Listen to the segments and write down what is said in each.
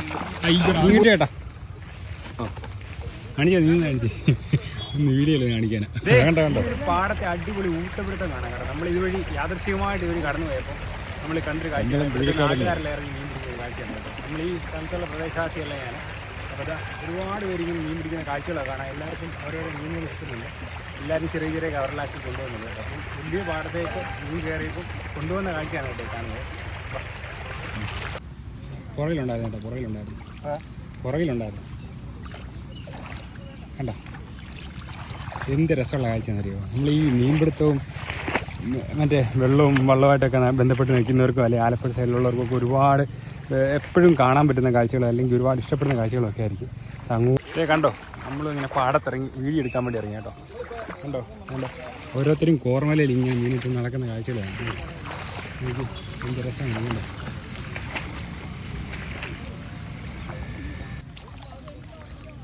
കിട്ടിയ കേട്ടാ കാണിച്ചാ നീ കാണിച്ചേ. ഒന്ന് വീഡിയോയിൽ കാണിക്കാനാ. കണ്ട കണ്ടോ. പാടത്തെ അടിപൊളി ഊട്ടപിടുത്തം കാണാൻ കാരണം നമ്മൾ ഇതുവഴി യാദർശികമായിട്ട് ഇവർ കടന്നു പോയപ്പോൾ നമ്മൾ കണ്ടൊരു കാഴ്ച നാട്ടുകാരെല്ലാം ഇറങ്ങി മീൻ പിടിക്കുന്ന കാഴ്ചയാണ് നമ്മൾ ഈ സ്ഥലത്തുള്ള പ്രദേശവാസിയല്ല ഞാൻ അപ്പോൾ അതാ ഒരുപാട് പേര് ഇങ്ങനെ മീൻ പിടിക്കുന്ന കാഴ്ചകളൊക്കെ കാണാം എല്ലാവർക്കും ഓരോരോ മീനുകൾ ഇഷ്ടമില്ല എല്ലാവരും ചെറിയ ചെറിയ കവറിലാക്കി കൊണ്ടുവന്നത് കേട്ടോ അപ്പം വലിയ പാടത്തേക്ക് മീൻ കയറിയപ്പോൾ കൊണ്ടുവന്ന കാഴ്ചയാണ് കേട്ടോ കാണുന്നത്. പുറകിലുണ്ടായിരുന്നു കേട്ടോ പുറകിലുണ്ടായിരുന്നു. പുറകിലുണ്ടായിരുന്നു. കണ്ട? എന്ത് രസമുള്ള കാഴ്ചയെന്നറിയോ നമ്മൾ ഈ മീൻപിടുത്തവും മറ്റേ വെള്ളവും വള്ളവുമായിട്ടൊക്കെ ബന്ധപ്പെട്ട് നിൽക്കുന്നവർക്കും അല്ലെങ്കിൽ ആലപ്പുഴ സൈഡിലുള്ളവർക്കൊക്കെ ഒരുപാട് എപ്പോഴും കാണാൻ പറ്റുന്ന കാഴ്ചകൾ അല്ലെങ്കിൽ ഒരുപാട് ഇഷ്ടപ്പെടുന്ന കാഴ്ചകളൊക്കെ ആയിരിക്കും. അങ്ങോട്ടേ കണ്ടോ? നമ്മളിങ്ങനെ പാടത്തിറങ്ങി വീഡിയോ എടുക്കാൻ വേണ്ടി ഇറങ്ങി കേട്ടോ. കണ്ടോ? കണ്ടോ? ഓരോരുത്തരും കോർമലയിൽ ഇങ്ങനെ മീനിട്ട് നടക്കുന്ന കാഴ്ചകളാണ്. എനിക്ക് എന്ത് രസമാണ് കണ്ടോ?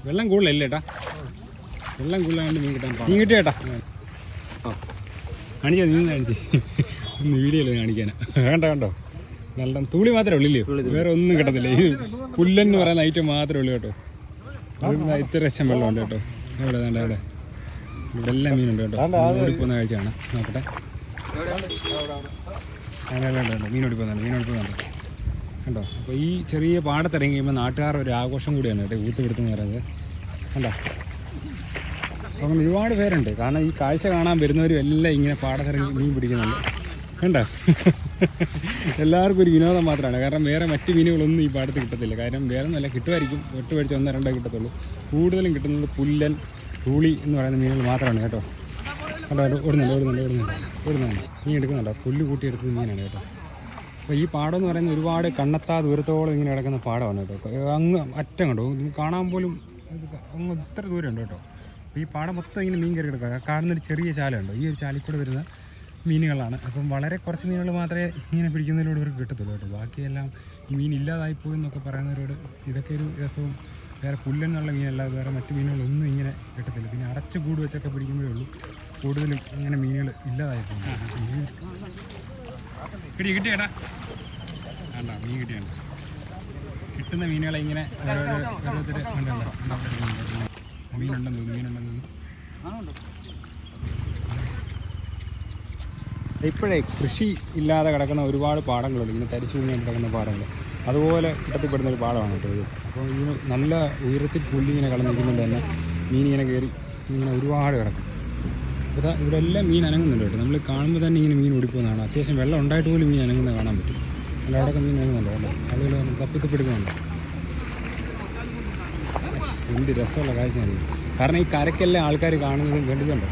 വെള്ളം കൂടുതലല്ലേ ഏട്ടാ? വെള്ളം കൂടുതലാണ്ട് മീൻ കിട്ടാൻ മീൻ കിട്ടിയ ഏട്ടാ? കാണിച്ചാ നീ കാണിച്ചേ. ഒന്ന് വീഡിയോയിൽ കാണിക്കാനാ. വേണ്ട കണ്ടോ നല്ല തൂളി മാത്രമേ ഉള്ളില്ലേ? വേറെ ഒന്നും കിട്ടത്തില്ല. ഈ പുല്ലെന്ന് പറയുന്ന ഐറ്റം മാത്രമേ ഉള്ളൂ കേട്ടോ. ഇത്ര വെള്ളം ഉണ്ട് കേട്ടോ. എവിടെ വേണ്ട ഇവിടെ ഇവിടെ എല്ലാം മീനുണ്ട് കേട്ടോ. ഓടിപ്പോകുന്ന കാഴ്ചയാണ്. നോക്കട്ടെ. വേണ്ട വേണ്ട കണ്ടോ? അപ്പോൾ ഈ ചെറിയ പാടത്തിറങ്ങി കഴിയുമ്പോൾ നാട്ടുകാർ ഒരു ആഘോഷം കൂടിയാണ് കേട്ടോ ഊത്തുപിടുത്തം എന്ന് പറയുന്നത് കണ്ടോ? അപ്പം ഒരുപാട് പേരുണ്ട്. കാരണം ഈ കാഴ്ച കാണാൻ വരുന്നവരും എല്ലാം ഇങ്ങനെ പാടത്തിറങ്ങി മീൻ പിടിക്കുന്നുണ്ട്. കണ്ടോ? എല്ലാവർക്കും ഒരു വിനോദം മാത്രമാണ്. കാരണം വേറെ മറ്റ് മീനുകളൊന്നും ഈ പാടത്ത് കിട്ടത്തില്ല. കാരണം വേറെ നല്ല കിട്ടുമായിരിക്കും. ഒട്ട് മേടിച്ച് ഒന്നോ രണ്ടോ കിട്ടത്തുള്ളൂ. കൂടുതലും കിട്ടുന്നത് പുല്ലൻ തൂളി എന്ന് പറയുന്ന മീനുകൾ മാത്രമാണ് കേട്ടോ. കണ്ടോ? ഓടുന്നുണ്ട് ഓടുന്നുണ്ട് ഓടുന്നുണ്ട് ഓടുന്നുണ്ട്. മീൻ എടുക്കുന്നുണ്ടോ? പുല്ല് കൂട്ടിയെടുക്കുന്ന മീനാണ് കേട്ടോ. അപ്പോൾ ഈ പാടം എന്ന് പറയുന്നത് ഒരുപാട് കണ്ണെത്താ ദൂരത്തോളം ഇങ്ങനെ കിടക്കുന്ന പാടമാണ് കേട്ടോ. അങ്ങ് അറ്റം കണ്ടോ? കാണാൻ പോലും അങ്ങ് ഇത്ര ദൂരം ഉണ്ട് കേട്ടോ. അപ്പോൾ ഈ പാടം മൊത്തം ഇങ്ങനെ മീൻ കയറി കിടക്കുക. കാണുന്നൊരു ചെറിയ ചാലുണ്ട്. ഈ ഒരു ചാലിൽ കൂടെ വരുന്ന മീനുകളാണ്. അപ്പം വളരെ കുറച്ച് മീനുകൾ മാത്രമേ ഇങ്ങനെ പിടിക്കുന്നതിലൂടെ ഇവർക്ക് കിട്ടത്തുള്ളൂ കേട്ടോ. ബാക്കിയെല്ലാം ഈ മീൻ ഇല്ലാതായിപ്പോയി എന്നൊക്കെ പറയുന്നവരോട് ഇതൊക്കെ ഒരു രസവും വേറെ പുല്ലെന്നുള്ള മീനല്ലാതെ വേറെ മറ്റു മീനുകളൊന്നും ഇങ്ങനെ കിട്ടത്തില്ല. പിന്നെ അടച്ച് കൂട് വെച്ചൊക്കെ പിടിക്കുമ്പോഴേ ഉള്ളൂ. കൂടുതലും ഇങ്ങനെ മീനുകൾ ഇല്ലാതായി പോകുന്നത് കിട്ടി കേട്ടാ വേണ്ട മീൻ കിട്ടിയുണ്ട് കിട്ടുന്ന മീനുകളെ ഇങ്ങനെ മീനുണ്ടെന്ന് മീനുണ്ടെന്ന് ഇപ്പോഴേ കൃഷി ഇല്ലാതെ കിടക്കുന്ന ഒരുപാട് പാടങ്ങളുണ്ട്. ഇങ്ങനെ തരിശു ഭൂമി കിടക്കുന്ന പാടങ്ങൾ. അതുപോലെ കിട്ടത്തിപ്പെടുന്ന ഒരു പാടമാണ് കേട്ടോ ഇത്. അപ്പോൾ ഇതിന് നല്ല ഉയരത്തിൽ പുല്ലിങ്ങനെ ഇങ്ങനെ കടന്നിരിക്കുന്നുണ്ട് തന്നെ. മീനിങ്ങനെ ഇങ്ങനെ കയറി ഇങ്ങനെ ഒരുപാട് കിടക്കും. ഇതാ ഇവിടെ എല്ലാം മീൻ അനങ്ങുന്നുണ്ട് കേട്ടോ. നമ്മൾ കാണുമ്പോൾ തന്നെ ഇങ്ങനെ മീൻ ഓടിപ്പോകുന്നതാണ്. അത്യാവശ്യം വെള്ളം ഉണ്ടായിട്ട് പോലും മീൻ അനങ്ങുന്നത് കാണാൻ പറ്റും. അല്ല അവിടെയൊക്കെ മീൻ അനങ്ങുന്നുണ്ടോ? അല്ലേ? ആളുകൾ തപ്പിത്തപ്പെടുന്നുണ്ടോ എന്ത് രസമുള്ള കാഴ്ചയാണ് കാരണം ഈ കരക്കെല്ലാം ആൾക്കാർ കാണുന്നതും കണ്ടിട്ടുണ്ടോ.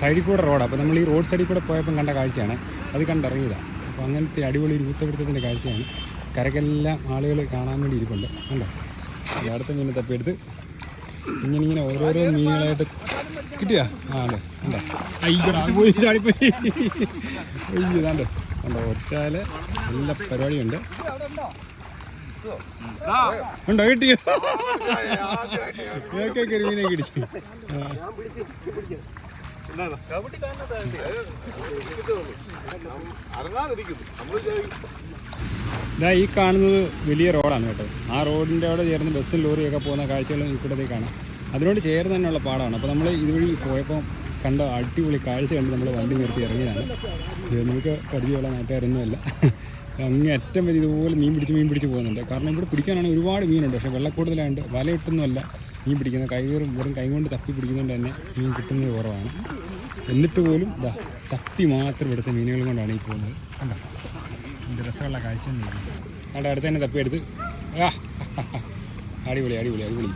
സൈഡിൽ കൂടെ റോഡാണ് അപ്പോൾ നമ്മൾ ഈ റോഡ് സൈഡിൽ കൂടെ പോയപ്പം കണ്ട കാഴ്ചയാണ്. അത് കണ്ടിറങ്ങിയതാണ് അപ്പോൾ അങ്ങനത്തെ അടിപൊളി ഒരു ഊത്തപിടുത്തത്തിന്റെ കാഴ്ചയാണ്. കരക്കെല്ലാം ആളുകൾ കാണാൻ വേണ്ടി ഇരിപ്പുണ്ട്. കണ്ടോ? ഈ അടുത്ത മീനെ തപ്പിയെടുത്ത് ഇങ്ങനെ ഇങ്ങനെ ഓരോരോ മീനുകളായിട്ട് കിട്ടിയാ? പോയി അയ്യോ നല്ല പരിപാടിയുണ്ട്. ഉണ്ടോ? കിട്ടിയോ കിട്ടി. ആ. ഇതാ ഈ കാണുന്നത് വലിയ റോഡാണ് കേട്ടോ. ആ റോഡിന്റെ അവിടെ ചേർന്ന് ബസ്സും ലോറിയൊക്കെ പോകുന്ന കാഴ്ചകളും ഇക്കൂടത്തേക്ക് കാണാം. അതിനോട് ചേർന്ന് തന്നെയുള്ള പാടമാണ് അപ്പോൾ നമ്മൾ ഇതുവഴി പോയപ്പോൾ കണ്ട അടിപൊളി കാഴ്ച കണ്ട് നമ്മൾ വണ്ടി നിർത്തി ഇറങ്ങിയതാണ്. ഇത് നമുക്ക് പരിചയമുള്ള നാട്ടുകാരൊന്നുമല്ല അങ്ങേ അറ്റം വരെ ഇതുപോലെ മീൻ പിടിച്ച് മീൻ പിടിച്ച് പോകുന്നുണ്ട്. കാരണം ഇവിടെ പിടിക്കാനാണെങ്കിൽ ഒരുപാട് മീനുണ്ട്. പക്ഷേ വെള്ളക്കൂടുതലായതുകൊണ്ട് വലയിട്ടൊന്നുമല്ല മീൻ പിടിക്കുന്നത്. കൈകേറും വെറും കൈ കൊണ്ട് തപ്പി പിടിക്കുന്നതുകൊണ്ട് തന്നെ മീൻ കിട്ടുന്നത് കുറവാണ്. എന്നിട്ട് പോലും തപ്പി മാത്രം എടുത്ത മീനുകൾ കൊണ്ടാണ് ഈ പോകുന്നത്. കണ്ടോ? രസമുള്ള കാഴ്ച അവിടെ അടുത്ത് തന്നെ തപ്പിയെടുത്ത്. ആ അടിപൊളി അടിപൊളി അടിപൊളി.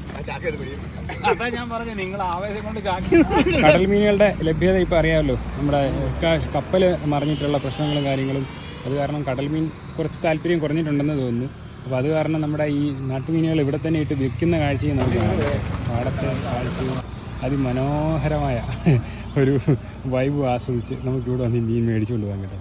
അതാ ഞാൻ പറഞ്ഞു നിങ്ങൾ ആവേശം കൊണ്ട് കടൽ മീനുകളുടെ ലഭ്യത ഇപ്പോൾ അറിയാമല്ലോ. നമ്മുടെ കപ്പൽ മറിഞ്ഞിട്ടുള്ള പ്രശ്നങ്ങളും കാര്യങ്ങളും. അത് കാരണം കടൽ മീൻ കുറച്ച് താല്പര്യം കുറഞ്ഞിട്ടുണ്ടെന്ന് തോന്നുന്നു. അപ്പോൾ അത് കാരണം നമ്മുടെ ഈ നാട്ടുമീനുകൾ ഇവിടെ തന്നെ ഇട്ട് വിൽക്കുന്ന കാഴ്ചയും നമുക്ക് പാടത്തെ കാഴ്ചയും അതിമനോഹരമായ ഒരു വൈബ് ആസ്വദിച്ച് നമുക്കിവിടെ വന്ന് മീൻ മേടിച്ചുകൊണ്ട് പോകാൻ കേട്ടോ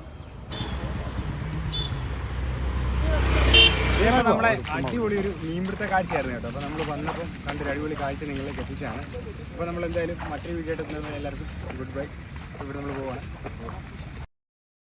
നമ്മുടെ അടിപൊളി ഒരു മീൻപിടുത്ത കാഴ്ചയായിരുന്നു കേട്ടോ. അപ്പോൾ നമ്മൾ വന്നപ്പോൾ കണ്ടൊരു അടിപൊളി കാഴ്ച നിങ്ങളിലേക്ക് എത്തിച്ചാണ് അപ്പോൾ നമ്മൾ എന്തായാലും മറ്റൊരു വീഡിയോ എല്ലാവർക്കും ഗുഡ് ബൈ ഇവിടെ നമ്മൾ പോവാണ്.